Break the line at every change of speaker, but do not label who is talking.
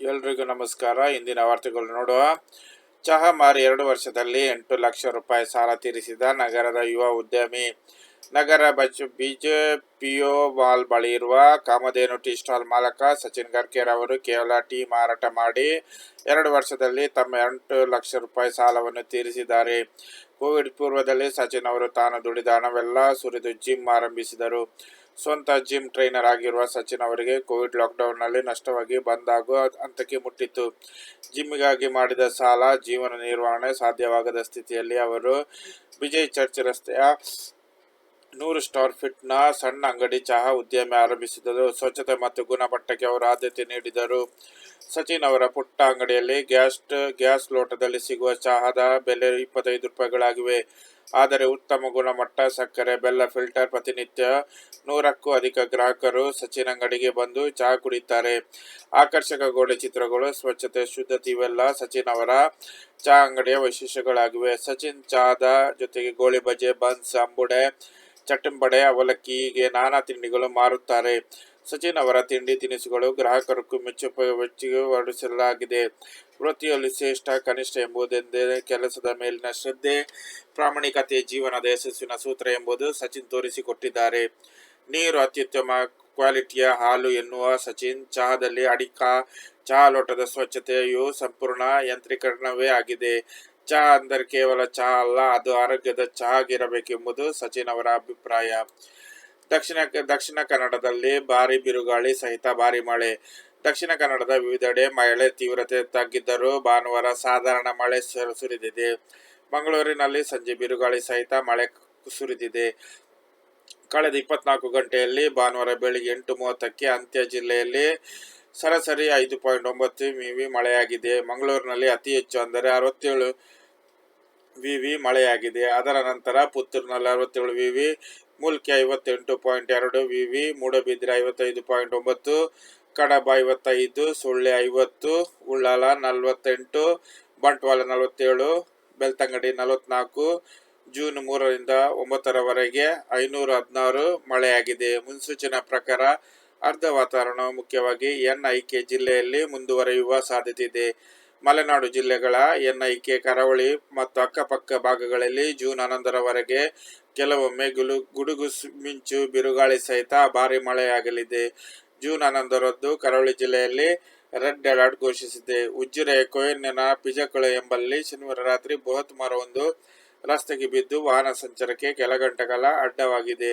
ಎಲ್ರಿಗೂ ನಮಸ್ಕಾರ. ಇಂದಿನ ವಾರ್ತೆಗಳು ನೋಡುವ. ಚಹಾ ಮಾರಿ ಎರಡು ವರ್ಷದಲ್ಲಿ ಎಂಟು ಲಕ್ಷ ರೂಪಾಯಿ ಸಾಲ ತೀರಿಸಿದ ನಗರದ ಯುವ ಉದ್ಯಮಿ. ನಗರ ಬಜ್, ಬಿಜೆಪಿಯೋ ಮಾಲ್ ಬಳಿ ಇರುವ ಕಾಮಧೇನು ಟೀ ಸ್ಟಾಲ್ ಮಾಲಕ ಸಚಿನ್ ಗರ್ಕೇರ್ ಅವರು ಕೇವಲ ಟೀ ಮಾರಾಟ ಮಾಡಿ ಎರಡು ವರ್ಷದಲ್ಲಿ ತಮ್ಮ ಎಂಟು ಲಕ್ಷ ರೂಪಾಯಿ ಸಾಲವನ್ನು ತೀರಿಸಿದ್ದಾರೆ. ಕೋವಿಡ್ ಪೂರ್ವದಲ್ಲಿ ಸಚಿನ್ ಅವರು ತಾನು ದುಡಿದ ಹಣವೆಲ್ಲ ಸುರಿದು ಜಿಮ್ ಆರಂಭಿಸಿದರು. ಸ್ವಂತ ಜಿಮ್ ಟ್ರೈನರ್ ಆಗಿರುವ ಸಚಿನ್ ಅವರಿಗೆ ಕೋವಿಡ್ ಲಾಕ್ಡೌನ್ನಲ್ಲಿ ನಷ್ಟವಾಗಿ ಬಂದಾಗುವ ಹಂತಕ್ಕೆ ಮುಟ್ಟಿತ್ತು. ಜಿಮ್ಮಿಗಾಗಿ ಮಾಡಿದ ಸಾಲ, ಜೀವನ ನಿರ್ವಹಣೆ ಸಾಧ್ಯವಾಗದ ಸ್ಥಿತಿಯಲ್ಲಿ ಅವರು ವಿಜಯ್ ಚರ್ಚ್ ರಸ್ತೆಯ ನೂರು ಸ್ಟಾರ್ ಫಿಟ್ನ ಸಣ್ಣ ಅಂಗಡಿ ಚಹಾ ಉದ್ಯಮ ಆರಂಭಿಸಿದರು. ಸ್ವಚ್ಛತೆ ಮತ್ತು ಗುಣಮಟ್ಟಕ್ಕೆ ಅವರು ಆದ್ಯತೆ ನೀಡಿದರು. ಸಚಿನ್ ಅವರ ಪುಟ್ಟ ಅಂಗಡಿಯಲ್ಲಿ ಗ್ಯಾಸ್ ಗ್ಯಾಸ್ ಲೋಟದಲ್ಲಿ ಸಿಗುವ ಚಹಾದ ಬೆಲೆ ಇಪ್ಪತ್ತೈದು ರೂಪಾಯಿಗಳಾಗಿವೆ. ಆದರೆ ಉತ್ತಮ ಗುಣಮಟ್ಟ, ಸಕ್ಕರೆ, ಬೆಲ್ಲ ಫಿಲ್ಟರ್ ಪ್ರತಿನಿತ್ಯ ನೂರಕ್ಕೂ ಅಧಿಕ ಗ್ರಾಹಕರು ಸಚಿನ್ ಅಂಗಡಿಗೆ ಬಂದು ಚಹಾ ಕುಡಿತಾರೆ ಆಕರ್ಷಕ ಗೋಡೆ ಚಿತ್ರಗಳು, ಸ್ವಚ್ಛತೆ, ಶುದ್ಧತೆ ಇವೆಲ್ಲ ಸಚಿನ್ ಅವರ ಚಹಾ ಅಂಗಡಿಯ ವೈಶಿಷ್ಟ್ಯಗಳಾಗಿವೆ. ಸಚಿನ್ ಚಹಾದ ಜೊತೆಗೆ ಗೋಳಿ ಬಜೆ, ಬನ್ಸ್, ಅಂಬುಡೆ ಚಟ್ಟಂಬಡೆ ಅವಲಕ್ಕಿ, ಹೀಗೆ ನಾನಾ ತಿಂಡಿಗಳು ಮಾರುತ್ತಾರೆ. ಸಚಿನ್ ಅವರ ತಿಂಡಿ ತಿನಿಸುಗಳು ಗ್ರಾಹಕರಿಗೂ ಮೆಚ್ಚು ಮೆಚ್ಚುಗೆ ಹೊರಡಿಸಲಾಗಿದೆ ವೃತ್ತಿಯಲ್ಲಿ ಶ್ರೇಷ್ಠ, ಕನಿಷ್ಠ ಎಂಬುದೆಂದೇ ಕೆಲಸದ ಮೇಲಿನ ಶ್ರದ್ಧೆ, ಪ್ರಾಮಾಣಿಕತೆ, ಜೀವನದ ಯಶಸ್ಸಿನ ಸೂತ್ರ ಎಂಬುದು ಸಚಿನ್ ತೋರಿಸಿಕೊಟ್ಟಿದ್ದಾರೆ. ನೀರು ಅತ್ಯುತ್ತಮ ಕ್ವಾಲಿಟಿಯ ಹಾಲು ಎನ್ನುವ ಸಚಿನ್, ಚಹಾದಲ್ಲಿ ಅಡಿಕ, ಚಹಾ ಲೋಟದ ಸ್ವಚ್ಛತೆಯು ಸಂಪೂರ್ಣ ಯಂತ್ರೀಕರಣವೇ ಆಗಿದೆ. ಚಹಾ ಅಂದರೆ ಕೇವಲ ಚಹಾ ಅಲ್ಲ, ಅದು ಆರೋಗ್ಯದ ಚಹಾ ಆಗಿರಬೇಕೆಂಬುದು ಸಚಿನ್ ಅವರ ಅಭಿಪ್ರಾಯ. ದಕ್ಷಿಣ ದಕ್ಷಿಣ ಕನ್ನಡದಲ್ಲಿ ಭಾರಿ ಬಿರುಗಾಳಿ ಸಹಿತ ಭಾರಿ ಮಳೆ. ದಕ್ಷಿಣ ಕನ್ನಡದ ವಿವಿಧೆಡೆ ಮಳೆ ತೀವ್ರತೆ ತಗ್ಗಿದ್ದರೂ ಭಾನುವಾರ ಸಾಧಾರಣ ಮಳೆ ಸುರ್- ಸುರಿದಿದೆ. ಮಂಗಳೂರಿನಲ್ಲಿ ಸಂಜೆ ಬಿರುಗಾಳಿ ಸಹಿತ ಮಳೆ ಸುರಿದಿದೆ. ಕಳೆದ ಇಪ್ಪತ್ನಾಲ್ಕು ಗಂಟೆಯಲ್ಲಿ ಭಾನುವಾರ ಬೆಳಿಗ್ಗೆ ಎಂಟು ಮೂವತ್ತಕ್ಕೆ ಅಂತ್ಯ ಜಿಲ್ಲೆಯಲ್ಲಿ ಸರಾಸರಿ ಐದು ಪಾಯಿಂಟ್ ಒಂಬತ್ತು ಮಿವಿ ಮಳೆಯಾಗಿದೆ. ಮಂಗಳೂರಿನಲ್ಲಿ ಅತಿ ಹೆಚ್ಚು ಅಂದರೆ ಅರವತ್ತೇಳು ವಿ ವಿ ಮಳೆಯಾಗಿದೆ. ಅದರ ನಂತರ ಪುತ್ತೂರಿನಲ್ಲಿ ಅರವತ್ತೇಳು ವಿ ವಿ, ಮೂಲ್ಕಿ ಐವತ್ತೆಂಟು ಪಾಯಿಂಟ್ ಎರಡು ವಿ ವಿ, ಮೂಡಬಿದ್ರೆ ಐವತ್ತೈದು ಪಾಯಿಂಟ್ ಒಂಬತ್ತು, ಕಡಬ ಐವತ್ತೈದು, ಸುಳ್ಳೆ ಐವತ್ತು, ಉಳ್ಳಾಲ ನಲವತ್ತೆಂಟು, ಬಂಟ್ವಾಳ ನಲವತ್ತೇಳು, ಬೆಳ್ತಂಗಡಿ ನಲವತ್ನಾಲ್ಕು, ಜೂನ್ ಮೂರರಿಂದ ಒಂಬತ್ತರವರೆಗೆ ಐನೂರ ಹದಿನಾರು ಮಳೆಯಾಗಿದೆ. ಮುನ್ಸೂಚನೆ ಪ್ರಕಾರ ಅರ್ಧ ವಾತಾವರಣ ಮುಖ್ಯವಾಗಿ ಎನ್ಐಕೆ ಜಿಲ್ಲೆಯಲ್ಲಿ ಮುಂದುವರಿಯುವ ಸಾಧ್ಯತೆ ಇದೆ. ಮಲೆನಾಡು ಜಿಲ್ಲೆಗಳ ಎನ್ಐಕೆ ಕರಾವಳಿ ಮತ್ತು ಅಕ್ಕಪಕ್ಕ ಭಾಗಗಳಲ್ಲಿ ಜೂನ್ ಹನ್ನೊಂದರವರೆಗೆ ಕೆಲವೊಮ್ಮೆ ಗುಲು, ಗುಡುಗು ಮಿಂಚು, ಬಿರುಗಾಳಿ ಸಹಿತ ಭಾರಿ ಮಳೆಯಾಗಲಿದೆ. ಜೂನ್ ಹನ್ನೊಂದರಂದು ಕರಾವಳಿ ಜಿಲ್ಲೆಯಲ್ಲಿ ರೆಡ್ ಅಲರ್ಟ್ ಘೋಷಿಸಿದೆ. ಉಜ್ಜಿರೆಯ ಕೊಯ್ಯನ್ನಿನ ಪಿಜಕೊಳ ಎಂಬಲ್ಲಿ ಶನಿವಾರ ರಾತ್ರಿ ಬೃಹತ್ ಮರವೊಂದು ರಸ್ತೆಗೆ ಬಿದ್ದು ವಾಹನ ಸಂಚಾರಕ್ಕೆ ಕೆಲ ಗಂಟೆಗಳ ಅಡ್ಡವಾಗಿದೆ.